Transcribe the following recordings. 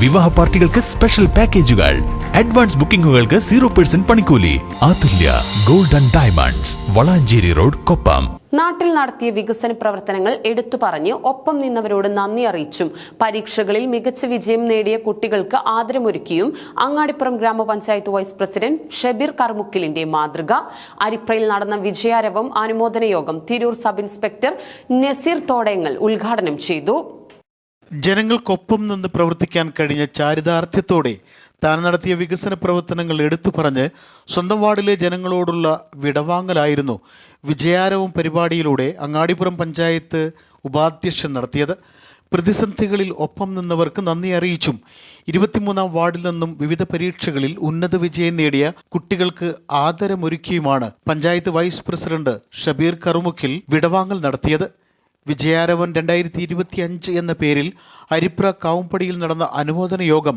വിവാഹ പാർട്ടികൾക്ക് സ്പെഷ്യൽ പാക്കേജുകൾ അഡ്വാൻസ് ബുക്കിംഗുകൾക്ക് സീറോ പെർസെന്റ് പണിക്കൂലി. Athulya golden diamonds Valanchery road Koppam. നാട്ടിൽ നടത്തിയ വികസന പ്രവർത്തനങ്ങൾ എടുത്തു പറഞ്ഞ് ഒപ്പം നിന്നവരോട് നന്ദി അറിയിച്ചും. പരീക്ഷകളിൽ മികച്ച വിജയം നേടിയ കുട്ടികൾക്ക് ആദരമൊരുക്കിയും അങ്ങാടിപ്പുറം ഗ്രാമപഞ്ചായത്ത് വൈസ് പ്രസിഡന്റ് ഷബീർ കർമുക്കിലിന്റെ മാതൃക. അരിപ്രയിൽ നടന്ന വിജയാരവം അനുമോദന യോഗം തിരൂർ സബ് ഇൻസ്പെക്ടർ നസീർ തോടയങ്ങൾ ഉദ്ഘാടനം ചെയ്തു. ജനങ്ങൾക്കൊപ്പം നിന്ന് പ്രവർത്തിക്കാൻ കഴിഞ്ഞ ചാരിതാർത്ഥ്യത്തോടെ താൻ നടത്തിയ വികസന പ്രവർത്തനങ്ങൾ എടുത്തു പറഞ്ഞ് സ്വന്തം വാർഡിലെ ജനങ്ങളോടുള്ള വിടവാങ്ങലായിരുന്നു വിജയാരവും പരിപാടിയിലൂടെ അങ്ങാടിപ്പുറം പഞ്ചായത്ത് ഉപാധ്യക്ഷൻ നടത്തിയത്. പ്രതിസന്ധികളിൽ ഒപ്പം നിന്നവർക്ക് നന്ദി അറിയിച്ചും ഇരുപത്തിമൂന്നാം വാർഡിൽ നിന്നും വിവിധ പരീക്ഷകളിൽ ഉന്നത വിജയം നേടിയ കുട്ടികൾക്ക് ആദരമൊരുക്കിയുമാണ് പഞ്ചായത്ത് വൈസ് പ്രസിഡന്റ് ഷബീർ കറുമുക്കിൽ വിടവാങ്ങൽ നടത്തിയത്. വിജയാരവൻ രണ്ടായിരത്തി ഇരുപത്തി അഞ്ച് എന്ന പേരിൽ അരിപ്ര കാവുംപടിയിൽ നടന്ന അനുമോദന യോഗം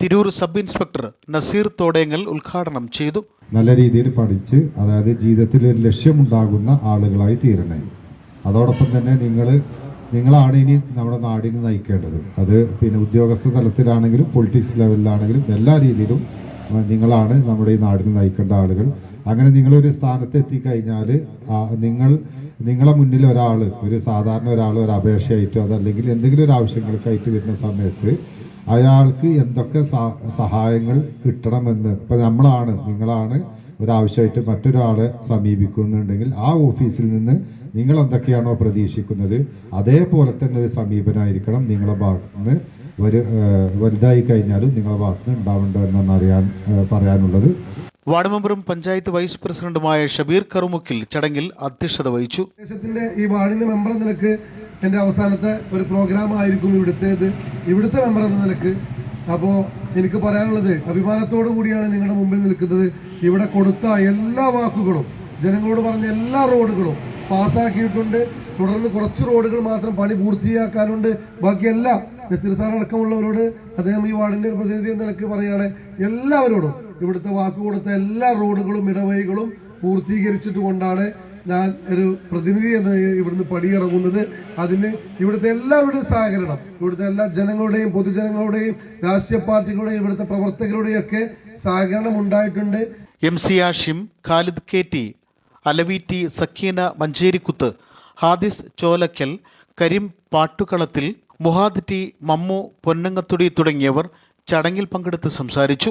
തിരൂർ സബ് ഇൻസ്പെക്ടർ നസീർ തോടേങ്ങൽ ഉദ്ഘാടനം ചെയ്തു. നല്ല രീതിയിൽ പഠിച്ച് അതായത് ജീവിതത്തിൽ ഒരു ലക്ഷ്യമുണ്ടാകുന്ന ആളുകളായി തീരണേ. അതോടൊപ്പം തന്നെ നിങ്ങൾ നിങ്ങളാണ് ഇനി നമ്മുടെ നാടിനെ നയിക്കേണ്ടത്. അത് പിന്നെ ഉദ്യോഗസ്ഥ തലത്തിലാണെങ്കിലും പൊളിറ്റിക്സ് ലെവലിലാണെങ്കിലും എല്ലാ രീതിയിലും നിങ്ങളാണ് നമ്മുടെ ഈ നാടിനെ നയിക്കേണ്ട ആളുകൾ. അങ്ങനെ നിങ്ങളൊരു സ്ഥാനത്ത് എത്തിക്കഴിഞ്ഞാൽ നിങ്ങൾ നിങ്ങളെ മുന്നിൽ ഒരാൾ ഒരു സാധാരണ ഒരാൾ ഒരു അപേക്ഷയായിട്ടോ അതല്ലെങ്കിൽ എന്തെങ്കിലും ഒരു ആവശ്യങ്ങൾക്കായിട്ട് വരുന്ന സമയത്ത് അയാൾക്ക് എന്തൊക്കെ സഹായങ്ങൾ കിട്ടണമെന്ന് ഇപ്പൊ നമ്മളാണ് നിങ്ങളാണ് ഒരാവശ്യമായിട്ട് മറ്റൊരാളെ സമീപിക്കുന്നുണ്ടെങ്കിൽ ആ ഓഫീസിൽ നിന്ന് നിങ്ങൾ എന്തൊക്കെയാണോ പ്രതീക്ഷിക്കുന്നത് അതേപോലെ തന്നെ ഒരു സമീപനമായിരിക്കണം നിങ്ങളുടെ ഭാഗത്തുനിന്ന് വലുതായി കഴിഞ്ഞാലും നിങ്ങളെ ഭാഗത്തുനിന്ന് ഉണ്ടാവേണ്ടതെന്നാണ് അറിയാൻ പറയാനുള്ളത്. വാർഡ് മെമ്പറും പഞ്ചായത്ത് വൈസ് പ്രസിഡന്റുമായ ഷബീർ കറുമുക്കിൽ ചടങ്ങിൽ അധ്യക്ഷത വഹിച്ചു. ദേശത്തിന്റെ ഈ വാർഡിന്റെ മെമ്പർ എന്ന നിലയ്ക്ക് അവസാനത്തെ ഒരു പ്രോഗ്രാം ആയിരിക്കും ഇവിടുത്തേത് ഇവിടുത്തെ മെമ്പർ എന്ന നിലയ്ക്ക്. അപ്പോൾ എനിക്ക് പറയാനുള്ളത് അഭിമാനത്തോടു കൂടിയാണ് നിങ്ങളുടെ മുമ്പിൽ നിൽക്കുന്നത്. ഇവിടെ കൊടുത്ത എല്ലാ വാക്കുകളും ജനങ്ങളോട് പറഞ്ഞ എല്ലാ റോഡുകളും പാസാക്കിയിട്ടുണ്ട് തുടർന്ന് കുറച്ച് റോഡുകൾ മാത്രം പണി പൂർത്തിയാക്കാനുണ്ട്. ബാക്കിയെല്ലാം നസീർ സാർ അടക്കമുള്ളവരോട് അദ്ദേഹം ഈ വാർഡിന്റെ പ്രതിനിധി എന്ന നിലയ്ക്ക് പറയുകയാണ്. എല്ലാവരോടും ഇവിടുത്തെ വാക്ക് കൊടുത്ത എല്ലാ റോഡുകളും ഇടവഴികളും പൂർത്തീകരിച്ചിട്ട് കൊണ്ടാണ് ഞാൻ ഒരു പ്രതിനിധി എന്ന ഇവിടുന്ന് പടിയിറങ്ങുന്നത്. അതിന് ഇവിടുത്തെ എല്ലാവരുടെയും സഹകരണം ഇവിടുത്തെ എല്ലാ ജനങ്ങളുടെയും പൊതുജനങ്ങളുടെയും രാഷ്ട്രീയ പാർട്ടികളുടെയും ഇവിടുത്തെ പ്രവർത്തകരുടെയും ഒക്കെ സഹകരണം ഉണ്ടായിട്ടുണ്ട്. M C Ashim Khalid K T Alavi T Sakeena Mancherikuth Hadis Cholakkal Kareem പാട്ടുകളത്തിൽ Muhad T Mammu പൊന്നങ്ങത്തുടി തുടങ്ങിയവർ ചടങ്ങിൽ പങ്കെടുത്ത് സംസാരിച്ചു.